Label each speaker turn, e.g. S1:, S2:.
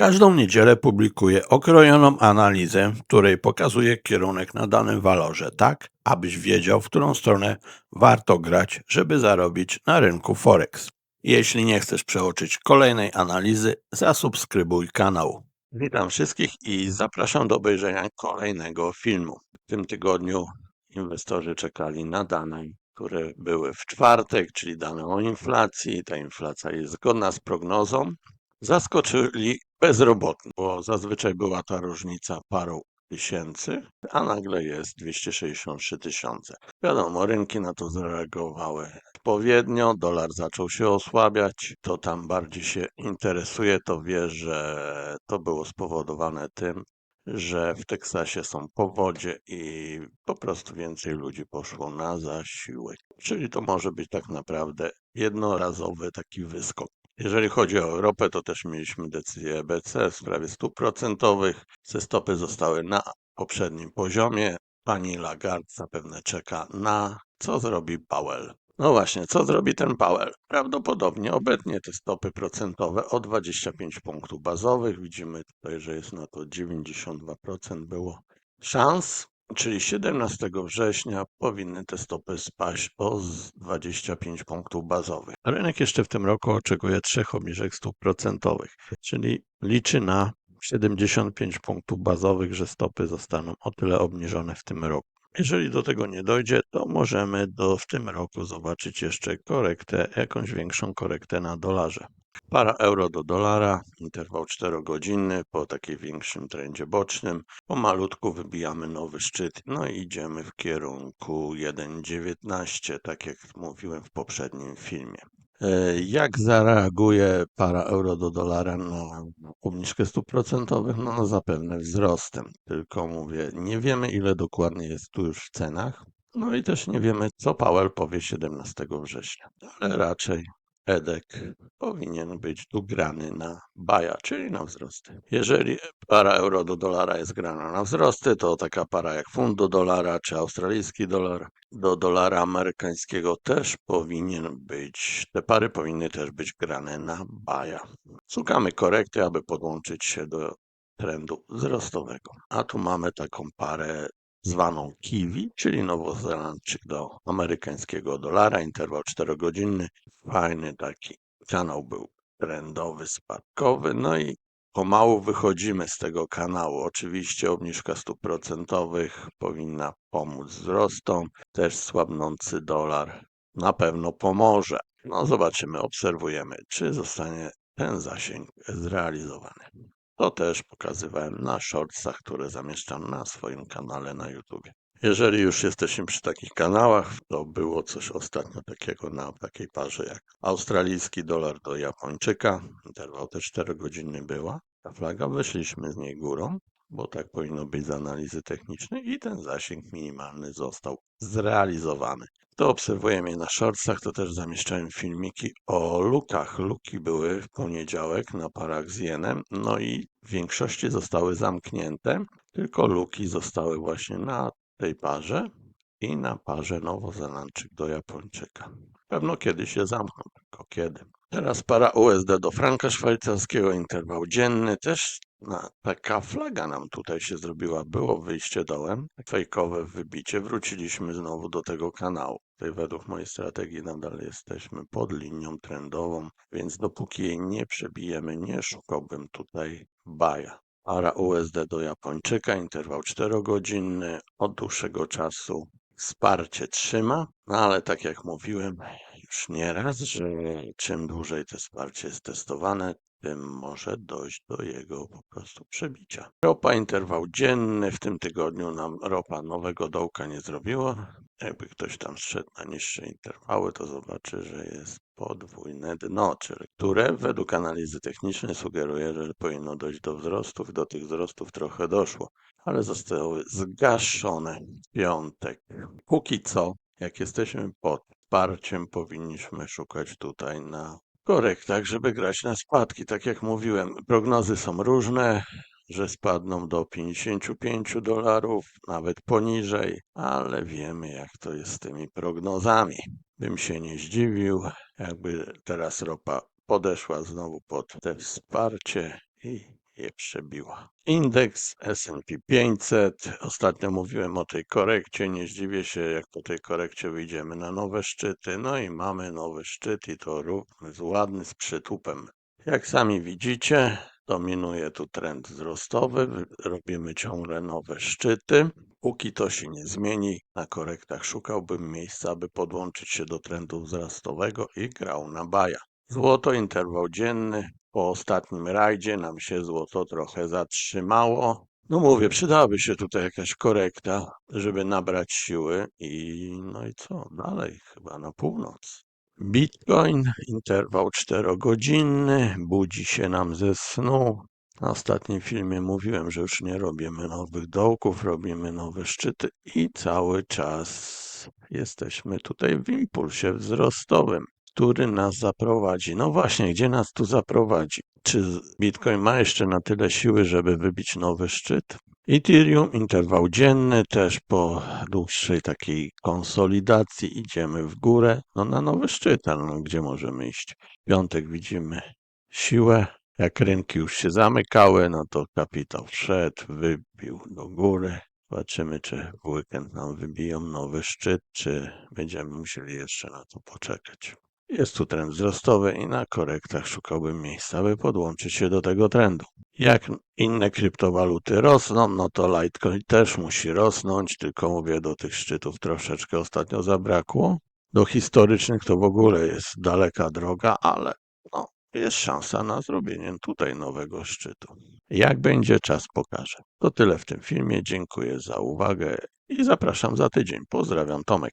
S1: Każdą niedzielę publikuję okrojoną analizę, w której pokazuję kierunek na danym walorze, tak abyś wiedział, w którą stronę warto grać, żeby zarobić na rynku Forex. Jeśli nie chcesz przeoczyć kolejnej analizy, zasubskrybuj kanał. Witam wszystkich i zapraszam do obejrzenia kolejnego filmu. W tym tygodniu inwestorzy czekali na dane, które były w czwartek, czyli dane o inflacji. Ta inflacja jest zgodna z prognozą. Zaskoczyli bezrobotni, bo zazwyczaj była ta różnica paru tysięcy, a nagle jest 263 tysiące. Wiadomo, rynki na to zareagowały odpowiednio, dolar zaczął się osłabiać. Kto tam bardziej się interesuje, to wie, że to było spowodowane tym, że w Teksasie są powodzie i po prostu więcej ludzi poszło na zasiłek. Czyli to może być tak naprawdę jednorazowy taki wyskok. Jeżeli chodzi o Europę, to też mieliśmy decyzję EBC w sprawie stóp procentowych. Te stopy zostały na poprzednim poziomie. Pani Lagarde zapewne czeka na co zrobi Powell. No właśnie, co zrobi ten Powell? Prawdopodobnie obetnie te stopy procentowe o 25 punktów bazowych. Widzimy tutaj, że jest na to 92% było szans. Czyli 17 września powinny te stopy spaść o z 25 punktów bazowych. Rynek jeszcze w tym roku oczekuje trzech obniżek stóp procentowych, czyli liczy na 75 punktów bazowych, że stopy zostaną o tyle obniżone w tym roku. Jeżeli do tego nie dojdzie, to możemy do, w tym roku zobaczyć jeszcze korektę, jakąś większą korektę na dolarze. Para euro do dolara, interwał 4-godzinny po takim większym trendzie bocznym. Pomalutku wybijamy nowy szczyt, no i idziemy w kierunku 1,19, tak jak mówiłem w poprzednim filmie. E, Jak zareaguje para euro do dolara na obniżkę stóp procentowych? No, no zapewne wzrostem. Tylko mówię, nie wiemy ile dokładnie jest tu już w cenach. No i też nie wiemy, co Powell powie 17 września. Ale raczej Edek powinien być tu grany na baja, czyli na wzrosty. Jeżeli para euro do dolara jest grana na wzrosty, to taka para jak funt do dolara czy australijski dolar do dolara amerykańskiego też powinien być, te pary powinny też być grane na baja. Szukamy korekty, aby podłączyć się do trendu wzrostowego. A tu mamy taką parę zwaną kiwi, czyli nowozelandczyk do amerykańskiego dolara, interwał 4-godzinny. Fajny taki kanał był trendowy, spadkowy, no i pomału wychodzimy z tego kanału. Oczywiście obniżka stóp procentowych powinna pomóc wzrostom, też słabnący dolar na pewno pomoże. No zobaczymy, obserwujemy, czy zostanie ten zasięg zrealizowany. To też pokazywałem na shortsach, które zamieszczam na swoim kanale na YouTube. Jeżeli już jesteśmy przy takich kanałach, to było coś ostatnio takiego na takiej parze jak australijski dolar do Japończyka. Interwał te 4 godziny była. Ta flaga, wyszliśmy z niej górą, bo tak powinno być z analizy technicznej i ten zasięg minimalny został zrealizowany. To obserwujemy na shortsach, to też zamieszczałem filmiki o lukach. Luki były w poniedziałek na parach z jenem, no i w większości zostały zamknięte, tylko luki zostały właśnie na tej parze i na parze Nowozelandczyk do Japończyka. Pewno kiedyś się zamkną, tylko kiedy. Teraz para USD do franka szwajcarskiego, interwał dzienny. Też na, taka flaga nam tutaj się zrobiła. Było wyjście dołem, fejkowe wybicie. Wróciliśmy znowu do tego kanału. Tutaj według mojej strategii nadal jesteśmy pod linią trendową, więc dopóki jej nie przebijemy, nie szukałbym tutaj baja. Para USD do Japończyka, interwał 4-godzinny, od dłuższego czasu wsparcie trzyma, no ale tak jak mówiłem już nieraz, że czym dłużej to wsparcie jest testowane, tym może dojść do jego po prostu przebicia. Ropa interwał dzienny, w tym tygodniu nam ropa nowego dołka nie zrobiła. Jakby ktoś tam zszedł na niższe interwały, to zobaczy, że jest podwójne dno, czyli które według analizy technicznej sugeruje, że powinno dojść do wzrostów. Do tych wzrostów trochę doszło, ale zostały zgaszone w piątek. Póki co, jak jesteśmy pod wsparciem, powinniśmy szukać tutaj na korektach, żeby grać na spadki. Tak jak mówiłem, prognozy są różne, że spadną do 55 dolarów, nawet poniżej, ale wiemy jak to jest z tymi prognozami. Bym się nie zdziwił, jakby teraz ropa podeszła znowu pod te wsparcie i je przebiła. Indeks S&P 500. Ostatnio mówiłem o tej korekcie. Nie zdziwię się, jak po tej korekcie wyjdziemy na nowe szczyty. No i mamy nowy szczyt i to równy, ładny z przytupem. Jak sami widzicie, dominuje tu trend wzrostowy. Wy- Robimy ciągle nowe szczyty. Póki to się nie zmieni, na korektach szukałbym miejsca, aby podłączyć się do trendu wzrostowego i grał na baja. Złoto, interwał dzienny. Po ostatnim rajdzie nam się złoto trochę zatrzymało. No mówię, przydałaby się tutaj jakaś korekta, żeby nabrać siły i no i co, dalej chyba na północ. Bitcoin, interwał czterogodzinny, budzi się nam ze snu. Na ostatnim filmie mówiłem, że już nie robimy nowych dołków, robimy nowe szczyty i cały czas jesteśmy tutaj w impulsie wzrostowym, który nas zaprowadzi. No właśnie, gdzie nas tu zaprowadzi? Czy Bitcoin ma jeszcze na tyle siły, żeby wybić nowy szczyt? Ethereum, interwał dzienny, też po dłuższej takiej konsolidacji idziemy w górę, no na nowy szczyt, ale no, gdzie możemy iść? Piątek widzimy siłę, jak rynki już się zamykały, no to kapitał wszedł, wybił do góry. Zobaczymy, czy w weekend nam wybiją nowy szczyt, czy będziemy musieli jeszcze na to poczekać. Jest tu trend wzrostowy i na korektach szukałbym miejsca, aby podłączyć się do tego trendu. Jak inne kryptowaluty rosną, no to Litecoin też musi rosnąć, tylko mówię, do tych szczytów troszeczkę ostatnio zabrakło. Do historycznych to w ogóle jest daleka droga, ale no, jest szansa na zrobienie tutaj nowego szczytu. Jak będzie, czas pokaże. To tyle w tym filmie. Dziękuję za uwagę i zapraszam za tydzień. Pozdrawiam, Tomek.